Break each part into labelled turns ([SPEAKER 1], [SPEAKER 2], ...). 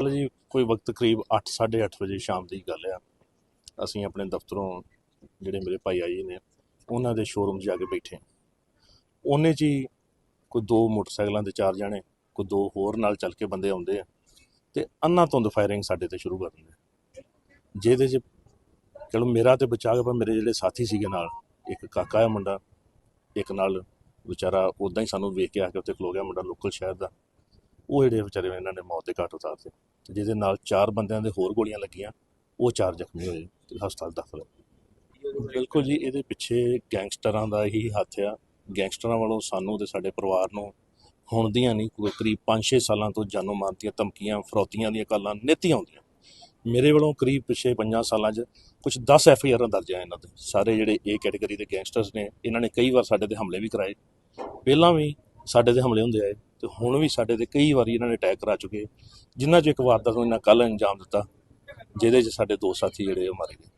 [SPEAKER 1] ਕੋਈ ਵਕਤ ਕਰੀਬ 8:30 ਵਜੇ ਸ਼ਾਮ ਦੀ ਗੱਲ ਆ। ਅਸੀਂ ਆਪਣੇ ਦਫ਼ਤਰੋਂ ਜਿਹੜੇ ਮੇਰੇ ਭਾਈ ਆਏ ਨੇ, ਉਹਨਾਂ ਦੇ ਸ਼ੋਰੂਮ 'ਚ ਜਾ ਕੇ ਬੈਠੇ ਉਹਨੇ 'ਚ ਹੀ ਕੋਈ ਦੋ ਮੋਟਰਸਾਈਕਲਾਂ ਦੇ ਚਾਰ ਜਾਣੇ, ਕੋਈ ਦੋ ਹੋਰ ਨਾਲ ਚੱਲ ਕੇ ਬੰਦੇ ਆਉਂਦੇ ਆ ਤੇ ਅੰਨਾ ਧੁੰਦ ਫਾਇਰਿੰਗ ਸਾਡੇ ਤੇ ਸ਼ੁਰੂ ਕਰ ਦਿੰਦੇ ਜਿਹਦੇ 'ਚ ਚਲੋ ਮੇਰਾ ਤੇ ਬਚਾ ਗਿਆ ਪਰ ਮੇਰੇ ਜਿਹੜੇ ਸਾਥੀ ਸੀਗੇ ਨਾਲ, ਇੱਕ ਕਾਕਾ ਆ ਮੁੰਡਾ, ਇੱਕ ਨਾਲ ਵਿਚਾਰਾ ਉਦਾਂ ਹੀ ਸਾਨੂੰ ਵੇਖ ਕੇ ਆ ਕੇ ਉੱਥੇ ਖਲੋ ਗਿਆ ਮੁੰਡਾ ਲੋਕਲ ਸ਼ਹਿਰ ਦਾ। ਉਹ ਜਿਹੜੇ ਵਿਚਾਰੇ ਇਹਨਾਂ ਨੇ ਮੌਤ ਦੇ ਘਾਟ ਉਤਾਰਤੇ। ਤੇ ਜਿਹਦੇ ਨਾਲ ਚਾਰ ਬੰਦਿਆਂ ਦੇ ਹੋਰ ਗੋਲੀਆਂ ਲੱਗੀਆਂ, ਉਹ ਚਾਰ ਜ਼ਖਮੀ ਹੋਏ ਤੇ ਹਸਪਤਾਲ ਦਾਖਲ ਹੈ ਬਿਲਕੁਲ ਜੀ, ਇਹਦੇ ਪਿੱਛੇ ਗੈਂਗਸਟਰਾਂ ਦਾ ਹੀ ਹੱਥ ਆ। ਗੈਂਗਸਟਰਾਂ ਵੱਲੋਂ ਸਾਨੂੰ ਤੇ ਸਾਡੇ ਪਰਿਵਾਰ ਨੂੰ ਹੁਣ ਦੀਆਂ ਨਹੀਂ, ਕੋਈ ਕਰੀਬ 5-6 ਸਾਲਾਂ ਤੋਂ ਜਾਨੋਂ ਮਾਰ ਦੀਆਂ ਧਮਕੀਆਂ, ਫਰੌਤੀਆਂ ਦੀਆਂ ਗੱਲਾਂ ਨਿੱਤ ਹੀ ਆਉਂਦੀਆਂ। ਮੇਰੇ ਵੱਲੋਂ ਕਰੀਬ ਪਿਛੇ 5 ਸਾਲਾਂ 'ਚ ਕੁਝ 10 ਐਫ ਆਈ ਆਰਾਂ ਦਰਜ ਆ ਇਹਨਾਂ ਦੇ। ਸਾਰੇ ਜਿਹੜੇ ਏ ਕੈਟਾਗਰੀ ਦੇ ਗੈਂਗਸਟਰਸ ਨੇ, ਇਹਨਾਂ ਨੇ ਕਈ ਵਾਰ ਸਾਡੇ ਤੇ ਹਮਲੇ ਵੀ ਕਰਾਏ। ਪਹਿਲਾਂ ਵੀ ਸਾਡੇ ਤੇ ਹਮਲੇ ਹੁੰਦੇ ਆਏ। ਤੇ ਹੁਣ ਵੀ ਸਾਡੇ ਤੇ ਕਈ ਵਾਰੀ ਇਹਨਾਂ ਨੇ ਅਟੈਕ ਕਰਾ ਚੁੱਕੇ ਜਿਨ੍ਹਾਂ 'ਚ ਇੱਕ ਵਾਰਦਾਤ ਨੂੰ ਇਹਨਾਂ ਕੱਲ ਅੰਜਾਮ ਦਿੱਤਾ, ਜਿਹਦੇ 'ਚ ਸਾਡੇ ਦੋ ਸਾਥੀ ਜਿਹੜੇ ਉਹ ਮਾਰੇ ਗਏ।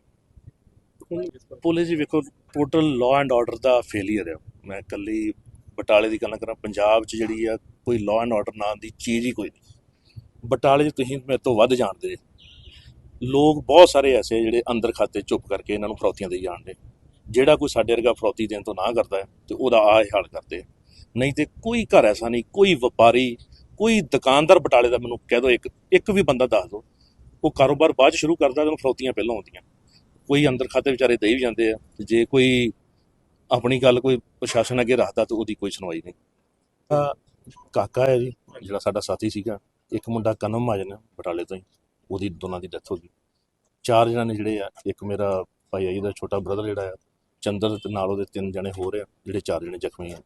[SPEAKER 1] ਪੁਲਿਸ ਜੀ ਵੇਖੋ ਟੋਟਲ ਲਾਅ ਐਂਡ ਆਰਡਰ ਦਾ ਫੇਲਿਅਰ ਹੈ ਮੈਂ ਇਕੱਲੀ ਬਟਾਲੇ ਦੀ ਗੱਲ ਕਰਾਂ, ਪੰਜਾਬ 'ਚ ਜਿਹੜੀ ਆ, ਕੋਈ ਲਾਅ ਐਂਡ ਆਰਡਰ ਨਾਂ ਦੀ ਚੀਜ਼ ਹੀ ਕੋਈ ਨਹੀਂ। ਬਟਾਲੇ 'ਚ ਤੁਸੀਂ ਮੇਰੇ ਤੋਂ ਵੱਧ ਜਾਣਦੇ ਲੋਕ ਬਹੁਤ ਸਾਰੇ ਐਸੇ ਜਿਹੜੇ ਅੰਦਰ ਖਾਤੇ ਚੁੱਪ ਕਰਕੇ ਇਹਨਾਂ ਨੂੰ ਫਰੌਤੀਆਂ ਦੇਈ ਜਾਣਦੇ। ਜਿਹੜਾ ਕੋਈ ਸਾਡੇ ਵਰਗਾ ਫਰੌਤੀ ਦੇਣ ਤੋਂ ਨਾ ਕਰਦਾ ਹੈ, ਤੇ ਉਹਦਾ ਆਹ ਹਾਲ ਕਰਦੇ ਨਹੀਂ ਤੇ ਕੋਈ ਘਰ ਐਸਾ ਨਹੀਂ ਕੋਈ ਵਪਾਰੀ ਕੋਈ ਦੁਕਾਨਦਾਰ ਬਟਾਲੇ ਦਾ ਮੈਨੂੰ ਕਹਿ ਦੋ ਇੱਕ ਇੱਕ ਵੀ ਬੰਦਾ ਦੱਸ ਦੋ। ਉਹ ਕਾਰੋਬਾਰ ਬਾਅਦ ਸ਼ੁਰੂ ਕਰਦਾ ਤੇ ਉਹਨੂੰ ਫਰੌਤੀਆਂ ਪਹਿਲਾਂ ਆਉਂਦੀਆਂ। ਕੋਈ ਅੰਦਰ ਖਾਤੇ ਵਿਚਾਰੇ ਦੇ ਵੀ ਜਾਂਦੇ ਆ ਤੇ ਜੇ ਕੋਈ ਆਪਣੀ ਗੱਲ ਕੋਈ ਪ੍ਰਸ਼ਾਸਨ ਅੱਗੇ ਰੱਖਦਾ ਤੇ ਉਹਦੀ ਕੋਈ ਸੁਣਵਾਈ ਨਹੀਂ। ਤਾਂ ਕਾਕਾ ਹੈ ਜੀ ਜਿਹੜਾ ਸਾਡਾ ਸਾਥੀ ਸੀਗਾ ਇੱਕ ਮੁੰਡਾ ਕਨਮ ਮਾਜਨ ਬਟਾਲੇ ਤੋਂ ਹੀ ਉਹਦੀ ਦੋਨਾਂ ਦੀ ਡੈਥ ਹੋ ਗਈ। ਚਾਰ ਜਣੇ ਨੇ ਜਿਹੜੇ ਆ ਇੱਕ ਮੇਰਾ ਭਾਈ ਆ ਜੀ ਦਾ ਛੋਟਾ ਬ੍ਰਦਰ ਜਿਹੜਾ ਆ ਚੰਦਰ ਤੇ ਨਾਲ ਉਹਦੇ ਤਿੰਨ ਜਣੇ ਹੋਰ ਆ ਜਿਹੜੇ ਚਾਰ ਜਣੇ ਜ਼ਖਮੀ ਆ।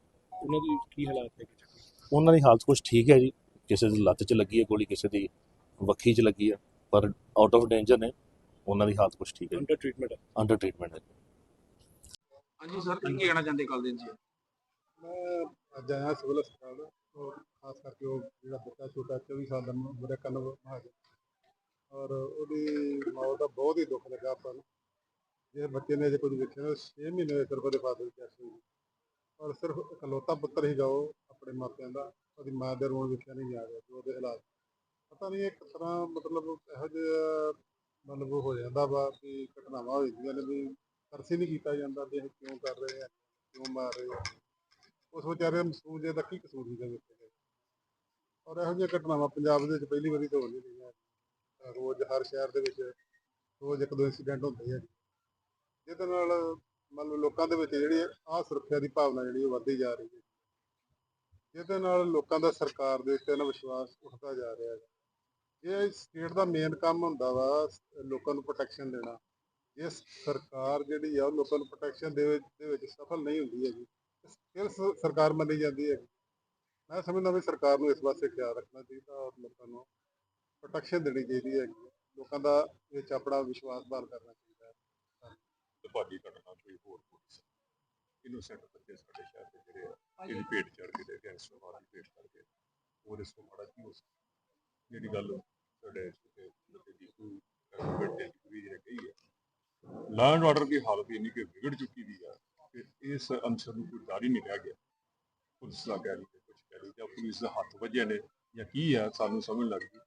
[SPEAKER 2] ਉਹਨਾਂ ਦੀ ਕੀ ਹਾਲਾਤ ਹੈ
[SPEAKER 1] ਉਹਨਾਂ ਦੀ ਹਾਲਤ ਕੁਝ ਠੀਕ ਹੈ ਜੀ। ਕਿਸੇ ਦੀ ਲੱਤ 'ਚ ਲੱਗੀ ਹੈ ਗੋਲੀ ਕਿਸੇ ਦੀ ਵੱਖੀ 'ਚ ਲੱਗੀ ਹੈ ਪਰ ਆਊਟ ਆਫ ਡੇਂਜਰ ਨੇ। ਉਹਨਾਂ ਦੀ ਹਾਲਤ ਕੁਝ ਠੀਕ ਹੈ
[SPEAKER 2] ਅੰਡਰ ਟ੍ਰੀਟਮੈਂਟ ਹੈ।
[SPEAKER 1] ਅੰਡਰ ਟ੍ਰੀਟਮੈਂਟ ਹੈ
[SPEAKER 3] ਹਾਂਜੀ ਸਰ ਕੀ ਕਹਿਣਾ ਚਾਹੁੰਦੇ ਕੱਲ ਦਿਨ ਜੀ
[SPEAKER 4] ਮੈਂ ਅੱਜ ਆਇਆ ਸਿਵਲ ਹਸਪਤਾਲ ਔਰ ਖਾਸ ਕਰਕੇ ਉਹ ਜਿਹੜਾ ਬੱਚਾ ਛੋਟਾ 24 ਸਾਲ ਦਾ ਮੇਰਾ ਕਨਵ ਮਹਾਜਨ ਔਰ ਉਹਦੀ ਮੌਤ ਦਾ ਬਹੁਤ ਹੀ ਦੁੱਖ ਲੱਗਾ ਆਪਾਂ ਨੂੰ। ਜੇ ਬੱਚੇ ਨੇ ਜੇ ਕੁਝ ਵੇਖਿਆ 6 ਮਹੀਨੇ ਦੇ ਉਹਦੇ ਫਾਦਰ ਦੀ ਡੈਥ ਹੋਈ। ਔਰ ਸਿਰਫ ਇਕਲੌਤਾ ਪੁੱਤਰ ਹੀ ਉਹ ਆਪਣੇ ਮਾਪਿਆਂ ਦਾ, ਉਹਦੀ ਮਾਂ ਦੇ ਰੋਣ ਵੇਖਿਆ ਨਹੀਂ ਜਾ ਰਿਹਾ, ਜੋ ਉਹਦੇ ਹਾਲਾਤ ਪਤਾ ਨਹੀਂ ਇਹ ਕਿਸ ਤਰ੍ਹਾਂ ਮਤਲਬ ਇਹੋ ਜਿਹਾ ਮਤਲਬ ਹੋ ਜਾਂਦਾ ਵਾ ਵੀ ਘਟਨਾਵਾਂ ਹੋ ਜਾਂਦੀਆਂ ਨੇ ਵੀ ਤਰਸ ਹੀ ਨਹੀਂ ਕੀਤਾ ਜਾਂਦਾ ਵੀ ਇਹ ਕਿਉਂ ਕਰ ਰਹੇ ਆ ਕਿਉਂ ਮਾਰ ਰਹੇ ਆ ਉਸ ਵਿਚਾਰੇ ਮਸੂਮ ਜੇ ਦਾ ਕੀ ਕਸੂਰ ਸੀਗਾ ਵੇਖੇ ਗਏ ਔਰ ਇਹੋ ਜਿਹੀਆਂ ਘਟਨਾਵਾਂ ਪੰਜਾਬ ਦੇ ਵਿੱਚ ਪਹਿਲੀ ਵਾਰੀ ਤਾਂ ਹੋ ਨਹੀਂ ਰਹੀਆਂ। ਰੋਜ਼ ਹਰ ਸ਼ਹਿਰ ਦੇ ਵਿੱਚ ਰੋਜ਼ ਇੱਕ ਦੋ ਇੰਸੀਡੈਂਟ ਹੁੰਦੇ ਆ। ਜਿਹਦੇ ਨਾਲ ਮੰਨ ਲਓ ਲੋਕਾਂ ਦੇ ਵਿੱਚ ਜਿਹੜੀ ਆ ਸੁਰੱਖਿਆ ਦੀ ਭਾਵਨਾ ਜਿਹੜੀ ਉਹ ਵੱਧਦੀ ਜਾ ਰਹੀ ਹੈ। ਜਿਹਦੇ ਨਾਲ ਲੋਕਾਂ ਦਾ ਸਰਕਾਰ ਦੇ ਉੱਤੇ ਨਾ ਵਿਸ਼ਵਾਸ ਉੱਠਦਾ ਜਾ ਰਿਹਾ ਹੈ। ਇਹ ਸਟੇਟ ਦਾ ਮੇਨ ਕੰਮ ਹੁੰਦਾ ਵਾ ਲੋਕਾਂ ਨੂੰ ਪ੍ਰੋਟੈਕਸ਼ਨ ਦੇਣਾ, ਜੇ ਸਰਕਾਰ ਜਿਹੜੀ ਆ ਉਹ ਲੋਕਾਂ ਨੂੰ ਪ੍ਰੋਟੈਕਸ਼ਨ ਦੇ ਵਿੱਚ ਦੇ ਵਿੱਚ ਸਫਲ ਨਹੀਂ ਹੁੰਦੀ ਹੈਗੀ, ਫਿਰ ਸਰਕਾਰ ਮੰਨੀ ਜਾਂਦੀ ਹੈ ਮੈਂ ਸਮਝਦਾ ਵੀ ਸਰਕਾਰ ਨੂੰ ਇਸ ਪਾਸੇ ਖਿਆਲ ਰੱਖਣਾ ਚਾਹੀਦਾ ਔਰ ਲੋਕਾਂ ਨੂੰ ਪ੍ਰੋਟੈਕਸ਼ਨ ਦੇਣੀ ਚਾਹੀਦੀ ਹੈ। ਲੋਕਾਂ ਦਾ ਵਿੱਚ ਆਪਣਾ ਵਿਸ਼ਵਾਸ ਬਹਾਲ ਕਰਨਾ ਚਾਹੀਦਾ।
[SPEAKER 5] ਤੁਹਾਡੀ ਘਟਨਾ ਕੋਈ ਹੋਰ ਪੁਲਿਸ ਇਨੋਸੈਂਟ ਬੱਚੇ ਸਾਡੇ ਸ਼ਹਿਰ ਦੇ ਜਿਹੜੇ ਆ ਇਹਦੀ ਭੇਟ ਚੜ ਕੇ ਤੇ ਗੈਂਗਸਟਰ ਵਾਲਾ ਦੀ ਭੇਟ ਚੜ ਕੇ। ਹੋਰ ਇਸ ਤੋਂ ਮਾੜਾ ਕੀ ਹੋ ਸਕਦਾ? ਜਿਹੜੀ ਗੱਲ ਸਾਡੇ ਛੋਟੇ ਬੱਚੇ ਦੀ ਕੋਈ ਗਵਰਨਮੈਂਟ ਦੇ ਵੀ ਜਿਹੜੇ ਕਹੀ ਹੈ ਲਾਅ ਐਂਡ ਆਰਡਰ ਦੀ ਹਾਲਤ ਇੰਨੀ ਕਿ ਵਿਗੜ ਚੁੱਕੀ ਦੀ ਆ ਕਿ ਇਸ ਅੰਸਰ ਨੂੰ ਕੋਈ ਡਰ ਹੀ ਨਹੀਂ ਰਹਿ ਗਿਆ। ਪੁਲਿਸ ਦਾ ਕਹਿ ਲਈ ਕੁਝ ਕਹਿ ਲਈ ਜਾਂ ਪੁਲਿਸ ਦੇ ਹੱਥ ਵੱਜੇ ਨੇ ਜਾਂ ਕੀ ਆ ਸਾਨੂੰ ਸਮਝ ਲੱਗਦੀ